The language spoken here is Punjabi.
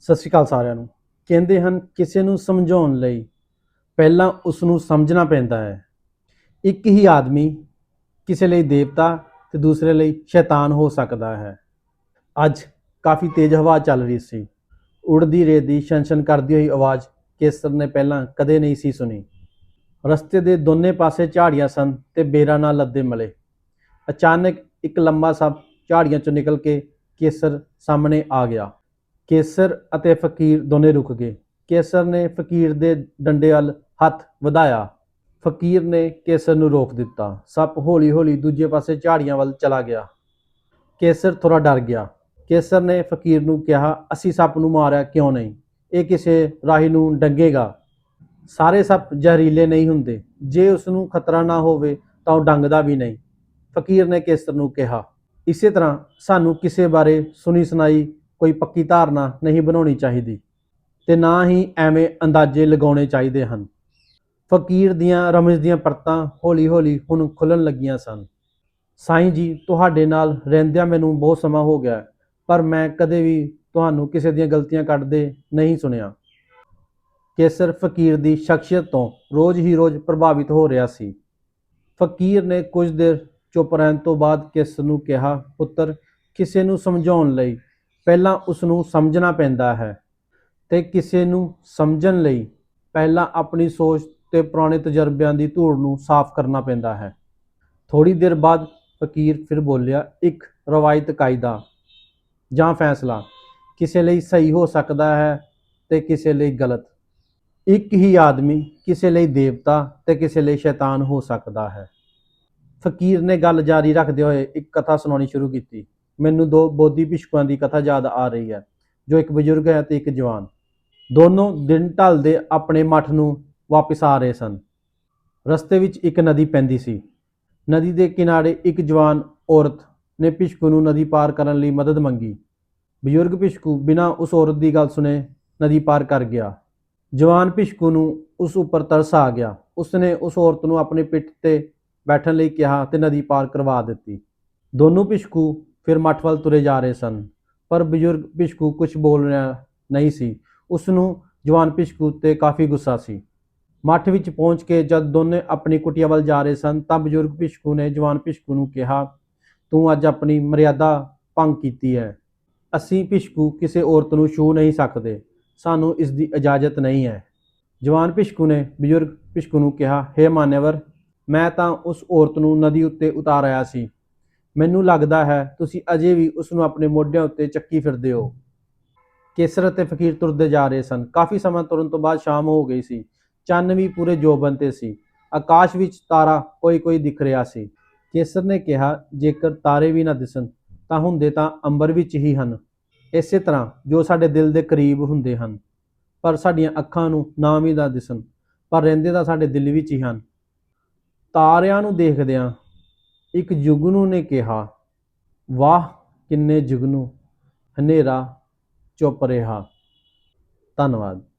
ਸਤਿ ਸ਼੍ਰੀ ਅਕਾਲ ਸਾਰਿਆਂ ਨੂੰ। ਕਹਿੰਦੇ ਹਨ, ਕਿਸੇ ਨੂੰ ਸਮਝਾਉਣ ਲਈ ਪਹਿਲਾਂ ਉਸ ਨੂੰ ਸਮਝਣਾ ਪੈਂਦਾ ਹੈ। ਇੱਕ ਹੀ ਆਦਮੀ ਕਿਸੇ ਲਈ ਦੇਵਤਾ ਤੇ ਦੂਸਰੇ ਲਈ ਸ਼ੈਤਾਨ ਹੋ ਸਕਦਾ ਹੈ। ਅੱਜ ਕਾਫੀ ਤੇਜ਼ ਹਵਾ ਚੱਲ ਰਹੀ ਸੀ। ਉੜਦੀ ਰੇਤ ਦੀ ਛਨਛਨ ਕਰਦੀ ਹੋਈ ਆਵਾਜ਼ ਕੇਸਰ ਨੇ ਪਹਿਲਾਂ ਕਦੇ ਨਹੀਂ ਸੀ ਸੁਣੀ। ਰਸਤੇ ਦੇ ਦੋਨੇ ਪਾਸੇ ਝਾੜੀਆਂ ਸਨ ਤੇ ਬੇਰਾਂ ਨਾਲ ਲੱਦੇ ਮਲੇ। ਅਚਾਨਕ ਇੱਕ ਲੰਮਾ ਸੱਪ ਝਾੜੀਆਂ ਚੋਂ ਨਿਕਲ ਕੇ ਕੇਸਰ ਸਾਹਮਣੇ ਆ ਗਿਆ। ਕੇਸਰ ਅਤੇ ਫਕੀਰ ਦੋਨੇ ਰੁਕ ਗਏ। ਕੇਸਰ ਨੇ ਫਕੀਰ ਦੇ ਡੰਡੇ ਵੱਲ ਹੱਥ ਵਧਾਇਆ। ਫਕੀਰ ਨੇ ਕੇਸਰ ਨੂੰ ਰੋਕ ਦਿੱਤਾ। ਸੱਪ ਹੌਲੀ-ਹੌਲੀ ਦੂਜੇ ਪਾਸੇ ਝਾੜੀਆਂ ਵੱਲ ਚਲਾ ਗਿਆ। ਕੇਸਰ ਥੋੜਾ ਡਰ ਗਿਆ। ਕੇਸਰ ਨੇ ਫਕੀਰ ਨੂੰ ਕਿਹਾ, ਅਸੀਂ ਸੱਪ ਨੂੰ ਮਾਰਿਆ ਕਿਉਂ ਨਹੀਂ? ਇਹ ਕਿਸੇ ਰਾਹੀ ਨੂੰ ਡੰਗੇਗਾ। ਸਾਰੇ ਸੱਪ ਜ਼ਹਿਰੀਲੇ ਨਹੀਂ ਹੁੰਦੇ। ਜੇ ਉਸ ਨੂੰ ਖਤਰਾ ਨਾ ਹੋਵੇ ਤਾਂ ਉਹ ਡੰਗਦਾ ਵੀ ਨਹੀਂ। ਫਕੀਰ ਨੇ ਕੇਸਰ ਨੂੰ ਕਿਹਾ। ਇਸੇ ਤਰ੍ਹਾਂ ਸਾਨੂੰ ਕਿਸੇ ਬਾਰੇ ਸੁਣੀ ਸੁਣਾਈ ਕੋਈ ਪੱਕੀ ਧਾਰਨਾ ਨਹੀਂ ਬਣਾਉਣੀ ਚਾਹੀਦੀ ਤੇ ਨਾ ਹੀ ਐਵੇਂ ਅੰਦਾਜ਼ੇ ਲਗਾਉਣੇ ਚਾਹੀਦੇ ਹਨ। ਫਕੀਰ ਦੀਆਂ ਰਮਜ਼ ਦੀਆਂ ਪਰਤਾਂ ਹੌਲੀ-ਹੌਲੀ ਹੁਣ ਖੁੱਲਣ ਲੱਗੀਆਂ ਸਨ। ਸਾਈਂ ਜੀ, ਤੁਹਾਡੇ ਨਾਲ ਰਹਿੰਦਿਆਂ ਮੈਨੂੰ ਬਹੁਤ ਸਮਾਂ ਹੋ ਗਿਆ, ਪਰ ਮੈਂ ਕਦੇ ਵੀ ਤੁਹਾਨੂੰ ਕਿਸੇ ਦੀਆਂ ਗਲਤੀਆਂ ਕੱਢਦੇ ਨਹੀਂ ਸੁਣਿਆ। ਕੇਸਰ ਫਕੀਰ ਦੀ ਸ਼ਖਸੀਅਤ ਤੋਂ ਰੋਜ਼ ਹੀ ਰੋਜ਼ ਪ੍ਰਭਾਵਿਤ ਹੋ ਰਿਹਾ ਸੀ। ਫਕੀਰ ਨੇ ਕੁਝ ਦੇਰ ਚੁੱਪ ਰਹਿਣ ਤੋਂ ਬਾਅਦ ਕੇਸਰ ਨੂੰ ਕਿਹਾ, ਪੁੱਤਰ, ਕਿਸੇ ਨੂੰ ਸਮਝਾਉਣ ਲਈ ਪਹਿਲਾਂ ਉਸ ਨੂੰ ਸਮਝਣਾ ਪੈਂਦਾ ਹੈ ਤੇ ਕਿਸੇ ਨੂੰ ਸਮਝਣ ਲਈ ਪਹਿਲਾਂ ਆਪਣੀ ਸੋਚ ਤੇ ਪੁਰਾਣੇ ਤਜਰਬਿਆਂ ਦੀ ਧੂੜ ਨੂੰ ਸਾਫ਼ ਕਰਨਾ ਪੈਂਦਾ ਹੈ। ਥੋੜੀ ਦੇਰ ਬਾਅਦ ਫਕੀਰ ਫਿਰ ਬੋਲਿਆ, ਇੱਕ ਰਵਾਇਤ ਕਾਇਦਾ ਜਾਂ ਫੈਸਲਾ, ਕਿਸੇ ਲਈ ਸਹੀ ਹੋ ਸਕਦਾ ਹੈ ਤੇ ਕਿਸੇ ਲਈ ਗਲਤ। ਇੱਕ ਹੀ ਆਦਮੀ, ਕਿਸੇ ਲਈ ਦੇਵਤਾ ਤੇ ਕਿਸੇ ਲਈ ਸ਼ੈਤਾਨ ਹੋ ਸਕਦਾ ਹੈ। ਫਕੀਰ ਨੇ ਗੱਲ ਜਾਰੀ ਰੱਖਦੇ ਹੋਏ ਇੱਕ ਕਥਾ ਸੁਣਾਉਣੀ ਸ਼ੁਰੂ ਕੀਤੀ। ਮੈਨੂੰ ਦੋ ਬੋਧੀ ਭਿਸ਼ੂਆਂ ਦੀ ਕਥਾ ਯਾਦ ਆ ਰਹੀ ਹੈ, ਜੋ ਇੱਕ ਬਜ਼ੁਰਗ ਹੈ ਤੇ ਇੱਕ ਜਵਾਨ। ਦੋਨੋਂ ਦਿਨ ਢਲਦੇ ਆਪਣੇ ਮੱਠ ਨੂੰ ਵਾਪਸ ਆ ਰਹੇ ਸਨ। ਰਸਤੇ ਵਿੱਚ ਇੱਕ ਨਦੀ ਪੈਂਦੀ ਸੀ। ਨਦੀ ਦੇ ਕਿਨਾਰੇ ਇੱਕ ਜਵਾਨ ਔਰਤ ਨੇ ਭਿਸ਼ਕੂ ਨੂੰ ਨਦੀ ਪਾਰ ਕਰਨ ਲਈ ਮਦਦ ਮੰਗੀ। ਬਜ਼ੁਰਗ ਭਿਸ਼ਕੂ ਬਿਨਾਂ ਉਸ ਔਰਤ ਦੀ ਗੱਲ ਸੁਨੇ ਨਦੀ ਪਾਰ ਕਰ ਗਿਆ। ਜਵਾਨ ਭਿਸ਼ਕੂ ਨੂੰ ਉਸ ਉੱਪਰ ਤਰਸ ਆ ਗਿਆ। ਉਸਨੇ ਉਸ ਔਰਤ ਨੂੰ ਆਪਣੇ ਪਿੱਠ ਤੇ ਬੈਠਣ ਲਈ ਕਿਹਾ ਤੇ ਨਦੀ ਪਾਰ ਕਰਵਾ ਦਿੱਤੀ। ਦੋਨੋਂ ਭਿਸ਼ਕੂ ਫਿਰ ਮੱਠ ਵੱਲ ਤੁਰੇ ਜਾ ਰਹੇ ਸਨ। ਪਰ ਬਜ਼ੁਰਗ ਭਿਸ਼ਕੂ ਕੁਝ ਬੋਲ ਰਿਹਾ ਨਹੀਂ ਸੀ। ਉਸ ਨੂੰ ਜਵਾਨ ਭਿਸ਼ਕੂ ਤੇ ਕਾਫੀ ਗੁੱਸਾ ਸੀ। ਮੱਠ ਵਿੱਚ ਪਹੁੰਚ ਕੇ ਜਦ ਦੋਨੇ ਆਪਣੀ ਕੁਟੀਆ ਵੱਲ ਜਾ ਰਹੇ ਸਨ, ਤਾਂ ਬਜ਼ੁਰਗ ਭਿਸ਼ਕੂ ਨੇ ਜਵਾਨ ਭਿਸ਼ਕੂ ਨੂੰ ਕਿਹਾ, ਤੂੰ ਅੱਜ ਆਪਣੀ ਮਰਿਆਦਾ ਭੰਗ ਕੀਤੀ ਹੈ। ਅਸੀਂ ਭਿਸ਼ਕੂ ਕਿਸੇ ਔਰਤ ਨੂੰ ਛੂ ਨਹੀਂ ਸਕਦੇ। ਸਾਨੂੰ ਇਸ ਦੀ ਇਜਾਜ਼ਤ ਨਹੀਂ ਹੈ। ਜਵਾਨ ਭਿਸ਼ਕੂ ਨੇ ਬਜ਼ੁਰਗ ਭਿਸ਼ਕੂ ਨੂੰ ਕਿਹਾ, ਹੇ ਮਾਨੇਵਰ, ਮੈਂ ਤਾਂ ਉਸ ਔਰਤ ਨੂੰ ਨਦੀ ਉੱਤੇ ਉਤਾਰ ਆਇਆ ਸੀ। ਮੈਨੂੰ ਲੱਗਦਾ ਹੈ ਤੁਸੀਂ ਅਜੇ ਵੀ ਉਸ ਨੂੰ ਆਪਣੇ ਮੋਢਿਆਂ ਉੱਤੇ ਚੱਕੀ ਫਿਰਦੇ ਹੋ। ਕੇਸਰ ਅਤੇ ਫਕੀਰ ਤੁਰਦੇ ਜਾ ਰਹੇ ਸਨ। ਕਾਫੀ ਸਮਾਂ ਤੁਰਨ ਤੋਂ ਬਾਅਦ ਸ਼ਾਮ ਹੋ ਗਈ ਸੀ। ਚੰਨ ਵੀ ਪੂਰੇ ਜੋਬਨ ਤੇ ਸੀ। ਆਕਾਸ਼ ਵਿੱਚ ਤਾਰਾ ਕੋਈ ਕੋਈ ਦਿਖ ਰਿਹਾ ਸੀ। ਕੇਸਰ ਨੇ ਕਿਹਾ, ਜੇਕਰ ਤਾਰੇ ਵੀ ਨਾ ਦਿਸਣ, ਤਾਂ ਹੁੰਦੇ ਤਾਂ ਅੰਬਰ ਵਿੱਚ ਹੀ ਹਨ। ਇਸੇ ਤਰ੍ਹਾਂ ਜੋ ਸਾਡੇ ਦਿਲ ਦੇ ਕਰੀਬ ਹੁੰਦੇ ਹਨ। ਪਰ ਸਾਡੀਆਂ ਅੱਖਾਂ ਨੂੰ ਨਾ ਵੀ ਨਾ ਦਿਸਣ, ਪਰ ਰਹਿੰਦੇ ਤਾਂ ਸਾਡੇ ਦਿਲ ਵਿੱਚ ਹੀ ਹਨ। ਤਾਰਿਆਂ ਨੂੰ ਦੇਖਦਿਆਂ ਇੱਕ ਜੁਗਨੂ ਨੇ ਕਿਹਾ ਵਾਹ ਕਿੰਨੇ ਜੁਗਨੂ ਹਨੇਰਾ ਚੁੱਪ ਰਿਹਾ। ਧੰਨਵਾਦ।